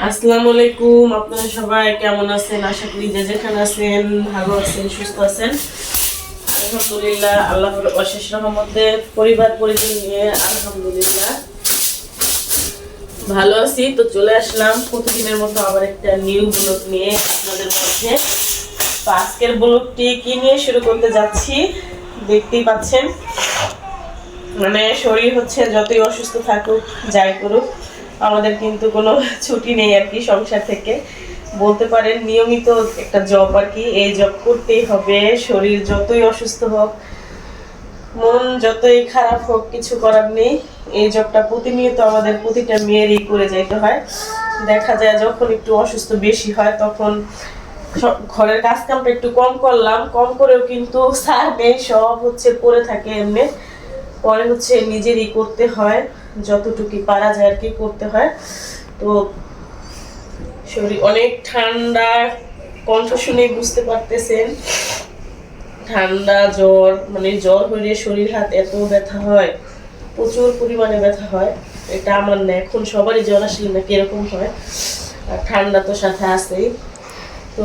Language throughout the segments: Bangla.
আসসালামু আলাইকুম, আপনারা সবাই কেমন আছেন? আশা করি যে যেখানে আছেন ভালো আছেন, সুস্থ আছেন। আলহামদুলিল্লাহ অশেষ রহমতে পরিবার পরিজন নিয়ে আলহামদুলিল্লাহ ভালো আছি। তো চলে আসলাম প্রতিদিনের মতো আবার একটা নিউ ব্লগ নিয়ে আপনাদের মধ্যে তো আজকের ব্লগটি কি নিয়ে শুরু করতে যাচ্ছি? দেখতেই পাচ্ছেন। মানে শরীর হচ্ছে যতই অসুস্থ থাকুক, যাই করুক আমাদের কিন্তু কোনো ছুটি নেই আর কি সংসার থেকে। বলতে পারেন নিয়মিত একটা জব আর কি, এই জব করতেই হবে, শরীর যতই অসুস্থ হোক, মন যতই খারাপ হোক, কিছু করার নেই। এই জবটা প্রতিনিয়ত আমাদের প্রতিটা মেয়েরই করে যাইতে হয়। দেখা যায় যখন একটু অসুস্থ বেশি হয়, তখন ঘরের কাজ কামটা একটু কম করলাম, কম করেও কিন্তু সার নেই, সব হচ্ছে পড়ে থাকে এমনি। পরে হচ্ছে নিজেরই করতে হয়। যতটুকু পারা যায় আর কি করতে হয়। তো শরীর অনেক ঠান্ডা, কণ্ঠ শুনে বুঝতে পারতেছেন। ঠান্ডা, জ্বর মানে জ্বর হলে শরীর, হাত এত ব্যথা হয়, প্রচুর পরিমাণে ব্যথা হয়। এটা আমার না, এখন সবারই জ্বর আসলে না কীরকম হয়। আর ঠান্ডা তো সাথে আসেই তো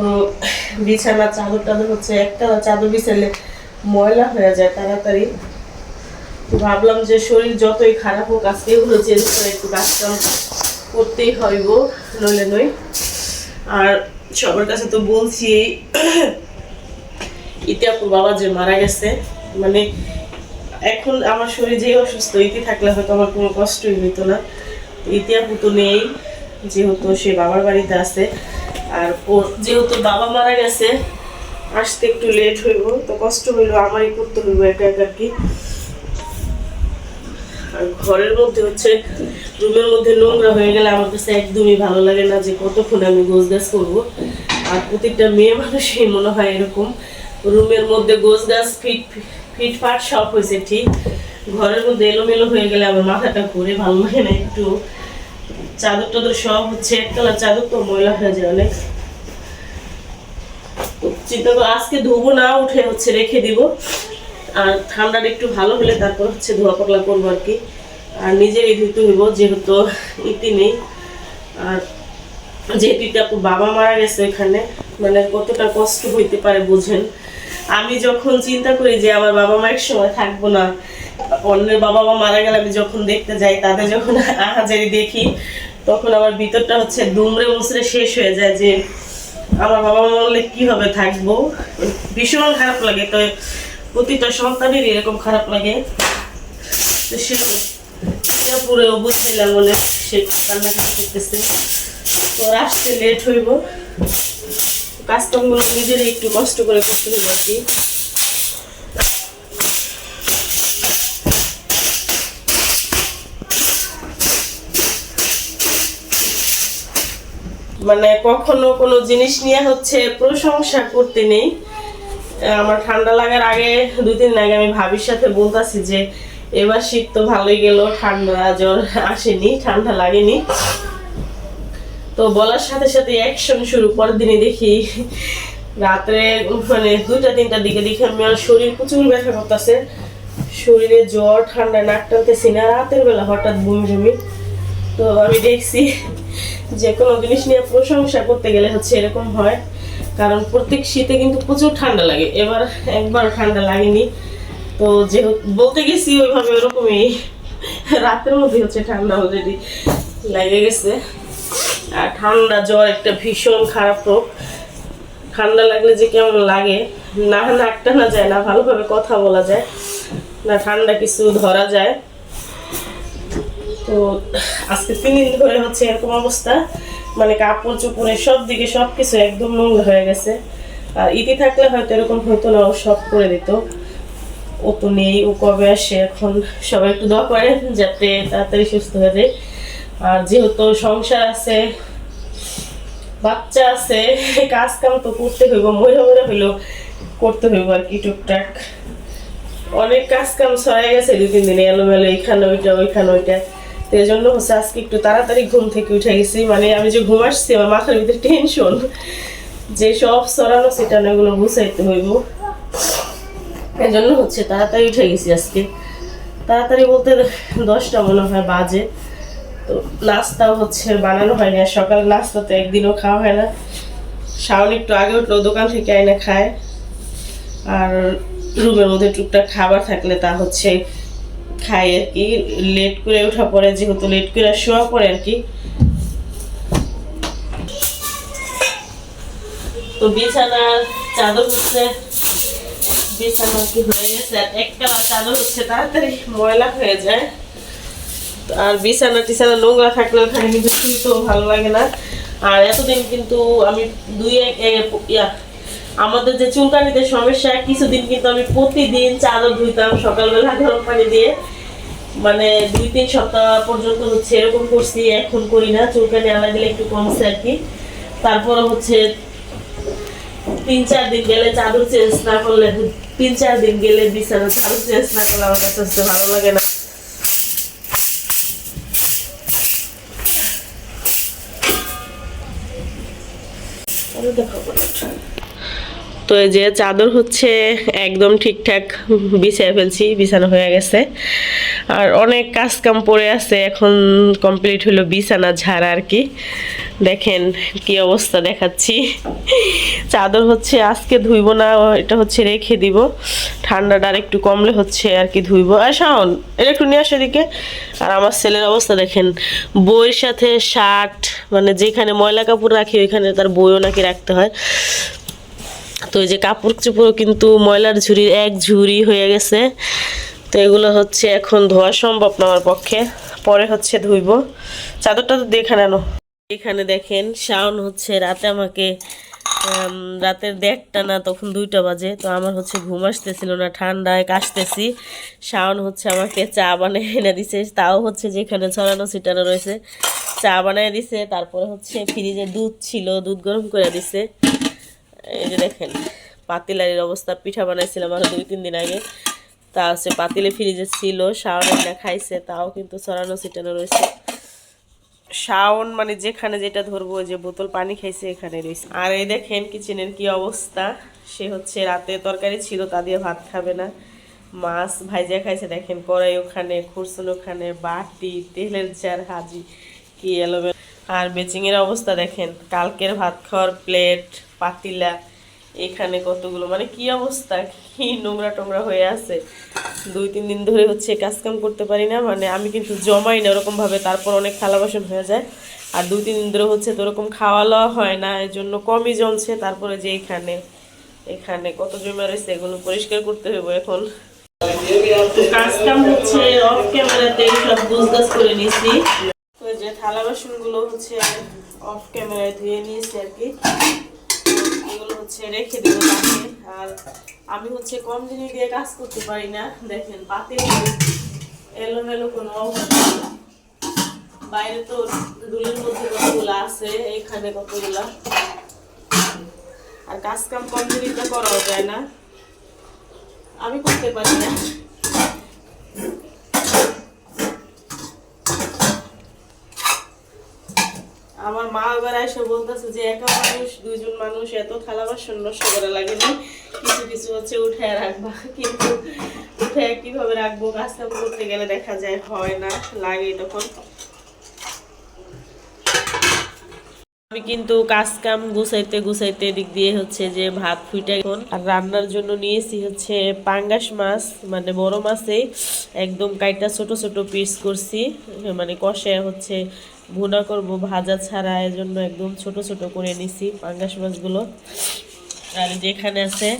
বিছানা চাদর টাদর হচ্ছে, একটা চাদর বিছালে ময়লা হয়ে যায় তাড়াতাড়ি। তো ভাবলাম যে শরীর যতই খারাপ হোক, আজকে এগুলো চেঞ্জ করে একটু কাজ করতেই হইব নইলে নই। আর সবার কাছে তো বলছি ইতিহাপুর বাবা যে মারা গেছে মানে এখন আমার শরীর যে অসুস্থ, ইতি থাকলে হয়তো আমার কোনো কষ্টই হইতো না। ইতিহাপু তো নেই, যেহেতু সে বাবার বাড়িতে আছে, আর ওর যেহেতু বাবা মারা গেছে, আসতে একটু লেট হইব, তো কষ্ট হইল আমারই করতে হইব একা একা কি ঘরের মধ্যে হচ্ছে, রুমের মধ্যে নোংরা হয়ে গেলে আমার কাছে একদমই ভালো লাগে না যে কতক্ষণ আমি গোছ গাছ করব। আর প্রত্যেকটা মেয়ে মানুষই মনে হয় এরকম। রুমের মধ্যে গোছ গাছ ফিট ফিটফাট সব হয়েছে ঠিক। ঘরের মধ্যে এলোমেলো হয়ে গেলে আমার মাথাটা ঘুরে ভালো লাগে না একটু। চাদর টাদর সব হচ্ছে একতলা চাদর তো ময়লা হয়ে যায় অনেক। চিন্তা করো, আজকে ধুবো না, উঠে হচ্ছে রেখে দিব। আর ঠান্ডাটা একটু ভালো হলে তারপর হচ্ছে ধোয়া পাকলা করব আর কি। আর নিজেরই ধুতে হইব, যেহেতু ইতি নেই। আর যেহেতু আপু বাবা মারা গেছে এখানে মানে কতটা কষ্ট হইতে পারে বুঝেন। আমি যখন চিন্তা করি যে আমার বাবা মা এক সময় থাকব না, অন্যের বাবা মা মারা গেলে আমি যখন দেখতে যাই, তাদের যখন আহাজারি দেখি, তখন আমার ভিতরটা হচ্ছে দুমড়ে মুচড়ে শেষ হয়ে যায় যে আমার বাবা মা বললে কীভাবে থাকব? ভীষণ খারাপ লাগে। তো প্রতিটা সন্তানের এরকম খারাপ লাগে। করতেছে। আসতে লেট হইব। একটু কষ্ট করে করতে আর কি। মানে কখনো কোনো জিনিস নিয়ে হচ্ছে প্রশংসা করতে নেই। আমার ঠান্ডা লাগার আগে দুই দিন আগে আমি ভাবির সাথে বলতাছি যে, এবার শীত তো ভালোই গেল, ঠান্ডা জ্বর আসেনি, ঠান্ডা লাগেনি। তো বলার সাথে সাথে অ্যাকশন শুরু, পরের দিনে দেখি রাত্রে মানে দুইটা তিনটার দিকে দেখি আমি আমার শরীর প্রচুর ব্যথা করতেছে। শরীরে জ্বর, ঠান্ডা, নাক টানতেছি না, রাতের বেলা হঠাৎ বমি বমি তো আমি দেখছি যে কোনো জিনিস নিয়ে প্রশংসা করতে গেলে হচ্ছে এরকম হয়। কারণ প্রত্যেক শীতে কিন্তু প্রচুর ঠান্ডা লাগে। এবার একবার ঠান্ডা লাগেনি। তো যেহেতু বলতে গেছি ওইভাবে ওরকমই। রাতের মধ্যে হচ্ছে ঠান্ডা অলরেডি লেগে গেছে। আর ঠান্ডা জ্বর একটা ভীষণ খারাপ রোগ। ঠান্ডা লাগলে যে কেমন লাগে? না নাকটা না যায় না, ভালোভাবে কথা বলা যায়। না, ঠান্ডা কিছু ধরা যায়। তো আজকে তিন দিন ধরে হচ্ছে এরকম অবস্থা। মানে কাপড় চোপড়ে সব দিকে সব কিছু একদম নোংরা হয়ে গেছে। আর ইতি থাকলে হয়তো এরকম হয়তো না, ও সব করে দিত। ও তো নেই, ও কবে আসে? এখন সবাই একটু দোয়া করে যাতে তাড়াতাড়ি সুস্থ হয়ে যায়। আর যেহেতু সংসার আছে, বাচ্চা আছে কাজ কাম তো করতে হইব মহিলা মহিলা হইলেও করতে হইব আর কি টুকটাক। অনেক কাজ কাম সরে গেছে দু তিন দিনে, এলোমেলো, এইখানে ওইটা, ওইখানে ওইটা। এই জন্য হচ্ছে আজকে একটু তাড়াতাড়ি ঘুম থেকে উঠে গেছি। মানে আমি যে ঘুম আসছি, আমার মাথার ভিতরে টেনশন যে সব সরানো সেটা এগুলো বুঝাইতে হইব। এই জন্য হচ্ছে তাড়াতাড়ি উঠে গেছি আজকে। তাড়াতাড়ি বলতে দশটা মনে হয় বাজে। তো নাস্তাও হচ্ছে বানানো হয়নি, আর সকালে নাস্তা তো একদিনও খাওয়া হয় না। শাওন একটু আগে উঠল, দোকান থেকে আইনে খায়। আর রুমের মধ্যে টুকটাক খাবার থাকলে তা হচ্ছে খাই আর কি লেট করে ওঠা পরে যেহেতু লেট করে শোয়া পড়ে আর কি। তো বিছানার চাদর হচ্ছে, বিছানা কি হয়ে গেছে? আর এক চাদর হচ্ছে, তাড়াতাড়ি ময়লা হয়ে যায়। আর বিছানা টিছানা নোংরা থাকলে ওখানে কিন্তু শুনতেও ভালো লাগে না। আর এতদিন কিন্তু আমি দুই এক ইয়া আমাদের যে চুলকানিতে সমস্যা, কিছুদিন কিন্তু আমি প্রতিদিন চাদর ধুইতাম, সকালবেলা গরম পানি দিয়ে। মানে দুই, তিন সপ্তাহ পর্যন্ত হচ্ছে এরকম করছি, এখন করি না, চুলকানি আলা গেলে একটু কমছে আর কি। তারপরে হচ্ছে তিন, চার দিন গেলে চাদর চেঞ্জ না করলে, তিন, চার দিন গেলে বিছানা চাদর চেঞ্জ না করলে আমার কাছে ভালো লাগে না। তো এই যে চাদর হচ্ছে একদম ঠিকঠাক বিছিয়ে ফেলছি, বিছানা হয়ে গেছে। আর অনেক কাজ কাম পড়ে আছে, এখন কমপ্লিট হলো বিছানা ঝাড়া আর কি। দেখেন কি অবস্থা দেখাচ্ছি। চাদর হচ্ছে আজকে ধুইব না, এটা হচ্ছে রেখে দিব। ঠান্ডাটা আর একটু কমলে হচ্ছে আর কি ধুইব। আর শাওন, এটা একটু নিয়ে আসে এদিকে। আর আমার ছেলের অবস্থা দেখেন, বইয়ের সাথে শার্ট মানে যেখানে ময়লা কাপড় রাখি, ওইখানে তার বইও নাকি রাখতে হয়। তো এই যে কাপড় চোপড় কিন্তু ময়লার ঝুড়ির এক ঝুড়ি হয়ে গেছে। তো এগুলো হচ্ছে এখন ধোয়া সম্ভব না আমার পক্ষে। পরে হচ্ছে ধুইব। চাদরটা তো দেখে নেনো। এখানে দেখেন, শাওন হচ্ছে রাতে আমাকে রাতের দেড়টা না তখন দুইটা বাজে। তো আমার হচ্ছে ঘুম আসতেছিল না, ঠান্ডায় কাশতেছি। শাওন হচ্ছে আমাকে চা বানিয়ে এনে দিছে। তাও হচ্ছে যেখানে ছড়ানো ছিটানো রয়েছে, চা বানিয়ে দিছে। তারপরে হচ্ছে ফ্রিজে দুধ ছিল, দুধ গরম করে দিছে। এই যে দেখেন, পাতিলারির অবস্থা, পিঠা বানাইছিলাম আরও দুই, তিন দিন আগে। তা হচ্ছে পাতিলে ফ্রিজে ছিল, শাওন একটা খাইছে, তাও কিন্তু ছড়ানো, ছিটানো রয়েছে। শাওন মানে যেখানে যেটা ধরবো যে বোতল পানি খাইছে, এখানে রয়েছে। আর এই দেখেন কিচেনের কি অবস্থা। সে হচ্ছে রাতে তরকারি ছিল, তা দিয়ে ভাত খাবে না। মাছ ভাইজা খাইছে, দেখেন কড়াই ওখানে, খুরসুন ওখানে, বাটি, তেলের জার, হাজি, কি এলোবে আর বেচিংয়ের অবস্থা দেখেন, কালকের ভাত খাওয়ার প্লেট পাতিলা, এখানে কতগুলো মানে কি অবস্থা? কি নোংরা টোংরা হয়ে আছে? দুই, তিন দিন ধরে হচ্ছে কাজ কাম করতে পারি না মানে আমি কিন্তু জমাই না ওরকম ভাবে তারপর অনেক থালা বাসন হয়ে যায়। আর দুই, তিন দিন ধরে হচ্ছে তো ওরকম খাওয়া লওয়া হয় না এর জন্য কমই জমছে। তারপরে যে এখানে এখানে কত জমা রয়েছে এগুলো পরিষ্কার করতে হবে এখন। তো কাজ কাম হচ্ছে অফ করে নিয়েছি। যে থালা বাসনগুলো হচ্ছে অফ ক্যামেরায় ধুয়ে নিয়েছি আর কি। এগুলো হচ্ছে রেখে দেবো পাশে আর আমি হচ্ছে কম জিনিস দিয়ে কাজ করতে পারি না। দেখেন, পাতে এলোমেলো কোনো বাইরে তো রুলের মধ্যে কতগুলো আছে, এখানে কতগুলা? আর কাজ কাম কম জিনিসটা করাও যায় না। আমি করতে পারি না। আমার মা এবার এসে বলতেছে যে একা মানুষ, দুইজন মানুষ এত থালা বাসন নষ্ট করা লাগেনি। কিছু কিছু হচ্ছে উঠে রাখবা। কিন্তু উঠে কীভাবে রাখব? কাজ কাম করতে গেলে দেখা যায় হয় না, লাগে তখন। আমি কিন্তু কাজ কাম গুছাইতে গুছাইতে দিক দিয়ে হচ্ছে যে ভাত ফুইটা এখন। আর রান্নার জন্য নিয়েছি হচ্ছে পাঙ্গাস মাছ মানে বড় মাছে। একদম কাইটা ছোট ছোট পিস করছি। মানে কষে হচ্ছে ভুনা করব, ভাজা ছাড়া এর জন্য একদম ছোট ছোট করে নিছি পাঙ্গাস মাছগুলো। আর যেখানে আছে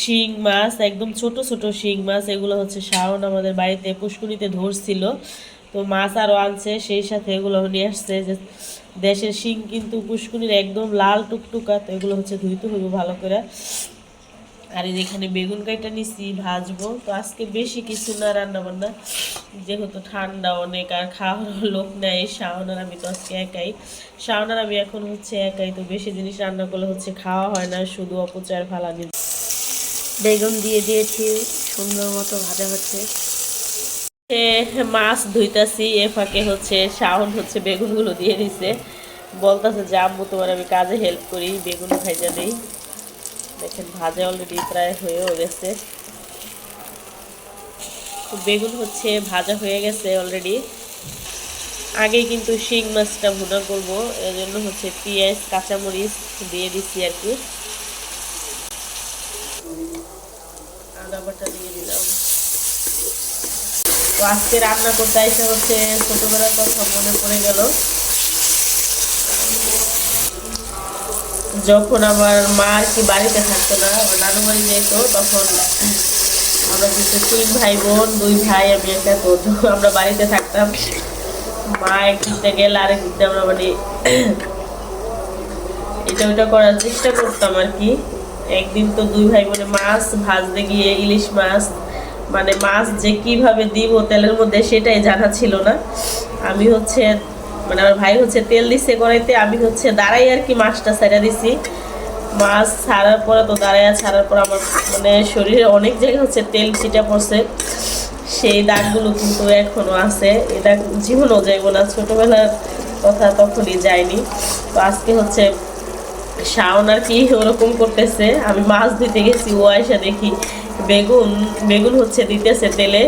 শিং মাছ, একদম ছোট ছোট শিং মাছ, এগুলো হচ্ছে শাওন আমাদের বাড়িতে পুষ্কুনিতে ধরছিল। তো মাছ আরও আনছে, সেই সাথে এগুলো নিয়ে আসছে। যে দেশের শিং কিন্তু পুষ্কুনির একদম লাল টুকটুকা, তো এগুলো হচ্ছে ধুইতে হইব ভালো করে। আর এখানে বেগুন কাইটা নিছি, ভাজবো। তো আজকে বেশি কিছু না রান্না বান্না যেহেতু ঠান্ডা অনেক, আর খাওয়ার লোক নেই, শাওনার আমি তো আজকে একাই। শাওনার আমি এখন হচ্ছে একাই, তো বেশি জিনিস রান্না করলে হচ্ছে খাওয়া হয় না, শুধু অপচয়ের ফালানি। বেগুন দিয়ে দিয়েছি, সুন্দর মতো ভাজা হচ্ছে। মাছ ধুইতাছি, এ ফাঁকে হচ্ছে শাওন হচ্ছে বেগুনগুলো দিয়ে দিছে। বলতাছে যে, আম্মু, তোমার আমি কাজে হেল্প করি, বেগুন ভাজা দেই। দেখেন, ভাজা অলরেডি প্রায় হয়েও গেছে। তো বেগুন হচ্ছে, ভাজা হয়ে গেছে অলরেডি আগে কিন্তু শিং মাছটা ভুনা করব এর জন্য হচ্ছে পেঁয়াজ, কাঁচামরিচ দিয়ে দিচ্ছি আর কি। আদা বাটা দিয়ে দিলাম। তো আজকে রান্না করতে এসে হচ্ছে ছোটবেলার কথা মনে পড়ে গেল। যখন আমার মা আর কি বাড়িতে থাকতো না, আমার নানু বাড়ি যেত, তখন আমরা কিন্তু তিন ভাই বোন দুই ভাই, আমি একটা তো আমরা বাড়িতে থাকতাম। মা একদিকটা গেলে, আরেক দিকটা আমরা মানে এটা ওটা করার চেষ্টা করতাম আর কি। একদিন তো দুই ভাই বোনে মাছ ভাজতে গিয়ে ইলিশ মাছ মানে মাছ যে কীভাবে দিব তেলের মধ্যে সেটাই জানা ছিল না। আমি হচ্ছে মানে আমার ভাই হচ্ছে তেল দিচ্ছে কড়াইতে আমি হচ্ছে দাঁড়াই আর কি মাছটা ছেড়ে দিছি। মাছ ছাড়ার পরে তো দাঁড়ায় ছাড়ার পর আমার মানে শরীরে অনেক জায়গায় হচ্ছে তেল ছিটা পড়ছে। সেই দাগগুলো কিন্তু এখনও আছে। দাগ জীবনও যাইব না, ছোটোবেলার কথা তখনই যায়নি। তো আজকে হচ্ছে শাওন আর কি ওরকম করতেছে। আমি মাছ দিতে গেছি, ও আয়সা দেখি বেগুন বেগুন হচ্ছে দিতেছে তেলে।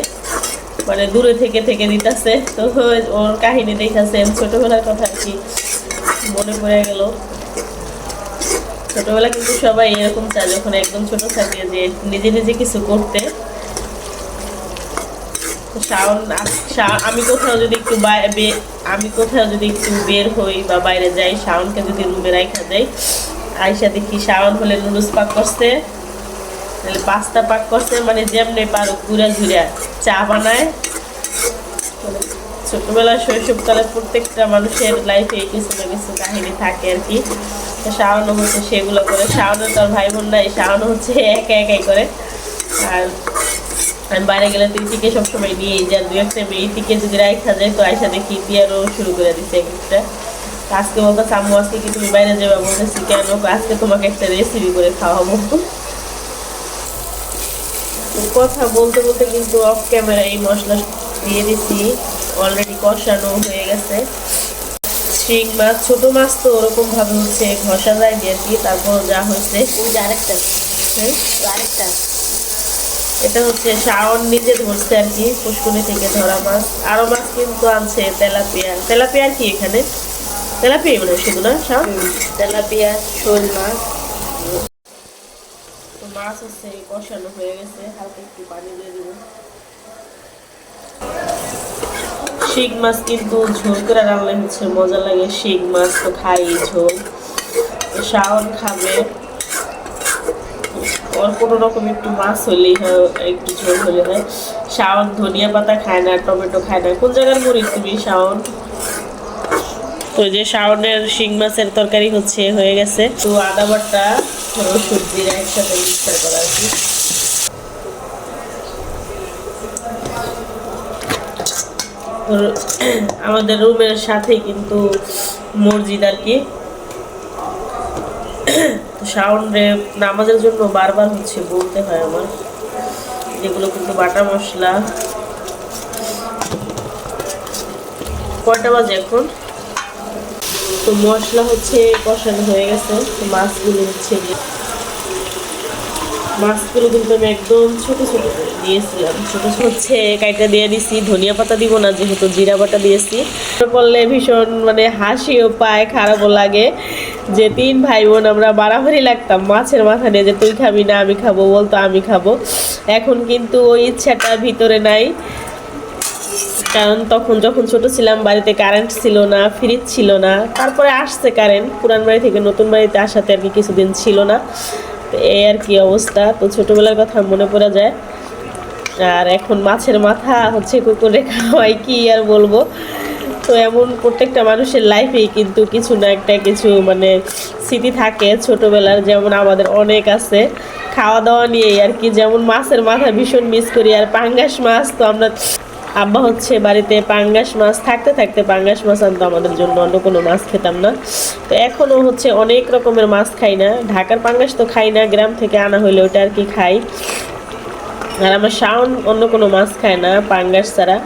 মানে দূরে থেকে থেকে দিতেছে। তো ওর কাহিনী দেখাছে। ছোটবেলার কথা আর কি মনে পড়ে গেল। ছোটবেলা কিন্তু সবাই এরকম চায় যখন একদম ছোট থাকে যে নিজে নিজে কিছু করতে। শাওন আমি কোথাও যদি একটু আমি কোথাও যদি একটু বের হই বা বাইরে যাই, শাওনকে যদি রুমে রাখা যাই আয়সা দেখি শাওন হলে নুডলস পাক করছে। তাহলে পাস্তা পাক করছে মানে যেমনি পারো ঘুরে ঘুরে। চা বানায়। ছোটবেলায় শৈশবকালে প্রত্যেকটা মানুষের লাইফে কিছু না কিছু কাহিনী থাকে আর কি। তো শাওনও হচ্ছে সেগুলো করে। শাওনের তো আর ভাই বোন নাই শাওনও হচ্ছে একা একাই করে। আর আমি বাইরে গেলে তুই টিকে সবসময় নিয়ে যাই। দু একটা মেয়ে টিকে যদি রাখা যায়, তো আয়সা দেখি বিয়ারও শুরু করে দিচ্ছে এক একটা। আজকে বলতেছে, আম্মু, আজকে কি তুমি বাইরে যাবে? বলতেছি, কেন? আজকে তোমাকে একটা রেসিপি করে খাওয়াবো। কথা বলতে বলতে কিন্তু অফ ক্যামেরা এই মশলা দিয়ে দিচ্ছি অলরেডি কষানো হয়ে গেছে। শিং মাছ ছোট মাছ তো ওরকম ভাবে হচ্ছে ঘষা যায় আর কি তারপর যা হয়েছে। আরেকটা হ্যাঁ আরেকটা এটা হচ্ছে শাওন নিজে ধরছে আর কি পুষ্কুনি থেকে ধরা মাছ। আরও মাছ কিন্তু আনছে তেলাপিয়া। তেলাপিয়া কি এখানে? তেলাপিয়া মানে শুধু না শাওন? তেলাপিয়া শোল মাছ। মাছ হচ্ছে কষানো হয়ে গেছে, হালকা একটু পানি দিয়ে দিব। শিং মাছ কিন্তু ঝোল করে রান্না হচ্ছে, মজা লাগে শিং মাছ, তো খাই ঝোল। শাওন খাবে। ওর কোনো রকম একটু মাছ হলেই হয়, একটু ঝোল হলে হয়। শাওন ধনিয়া পাতা খায় না, টমেটো খায় না। কোন জায়গার মুড়ি তুমি, শাওন? তো যে শাওনের শিং মাছের তরকারি হচ্ছে, হয়ে গেছে। তো আদা বাটা রসুন একসাথে মিক্সার করা তো আমাদের রুমের সাথে কিন্তু মসজিদ আর কি। সাউন্ডে নামাজের জন্য বারবার হচ্ছে বলতে হয় আমার। যেগুলো কিন্তু বাটা মশলা। কয়টা বাজে এখন? তো মশলা হচ্ছে কষানো হয়ে গেছে, তো মাছগুলো হচ্ছে মাছগুলো কিন্তু আমি একদম ছোট ছোট দিয়েছিলাম। ছোট ছোট হচ্ছে কাইটা দিয়ে দিছি, ধনিয়া পাতা দিব না, যেহেতু জিরা বাটা দিয়েছি। বললে ভীষণ মানে হাসিও পায়, খারাপও লাগে। যে তিন ভাই বোন আমরা বাড়াবাড়ি লাগতাম, মাছের মাথা নিয়ে যে তুই খাবি না, আমি খাব, বলতো আমি খাব। এখন কিন্তু ওই ইচ্ছাটা ভিতরে নাই। কারণ তখন যখন ছোট ছিলাম, বাড়িতে কারেন্ট ছিল না ফ্রিজ ছিল না। তারপরে আসছে কারেন্ট পুরান বাড়ি থেকে নতুন বাড়িতে আসাতে আর কি কিছুদিন ছিল না। তো এই আর কি অবস্থা। তো ছোটবেলার কথা মনে পড়ে যায়। আর এখন মাছের মাথা হচ্ছে কুকুরে খাওয়াই, কি আর বলব? তো এমন প্রত্যেকটা মানুষের লাইফেই কিন্তু কিছু না একটা কিছু মানে স্মৃতি থাকে ছোটবেলার, যেমন আমাদের অনেক আছে। খাওয়া দাওয়া নিয়ে আর কি, যেমন মাছের মাথা ভীষণ মিস করি। আর পাঙ্গাস মাছ তো আমরা আব্বা হচ্ছে বাড়িতে পাঙ্গাস মাছ, থাকতে থাকতে পাঙ্গাস মাছ আনতো আমাদের জন্য, অন্য কোনো মাছ খেতাম না। তো এখনও হচ্ছে অনেক রকমের মাছ খাই না। ঢাকার পাঙ্গাস তো খাই না, গ্রাম থেকে আনা হইলে ওটা আর কি খাই। আর আমার শাওন অন্য কোনো মাছ খায় না, পাঙ্গাস ছাড়া।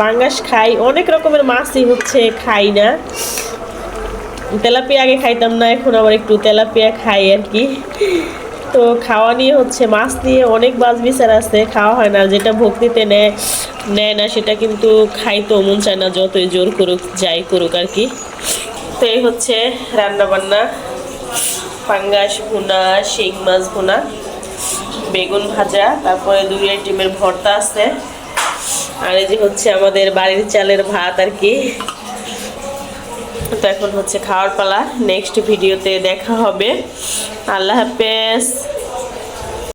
পাঙ্গাস খাই, অনেক রকমের মাছই হচ্ছে খাই না। তেলাপিয়া আগে খাইতাম না, এখন আবার একটু তেলাপিয়া খাই আর কি। তো তো খাওয়া নিয়ে হচ্ছে মাছ নিয়ে অনেক বাজ বিচার আছে, খাওয়া হয় না, যেটা ভক্তিতে নেয় নেয় না সেটা কিন্তু খাইতো মন চায় না, যতই জোর করুক, যাই করুক আর কি। তো এই হচ্ছে রান্না বান্না পাঙ্গাস ভুনা, শিং মাছ ভুনা, বেগুন ভাজা, তারপরে দুই আইটেমের ভর্তা আছে। আর এই যে হচ্ছে আমাদের বাড়ির চালের ভাত আর কি। তো এখন হচ্ছে খাওয়ার পালা। নেক্সট ভিডিওতে দেখা হবে। আল্লাহ হাফেজ।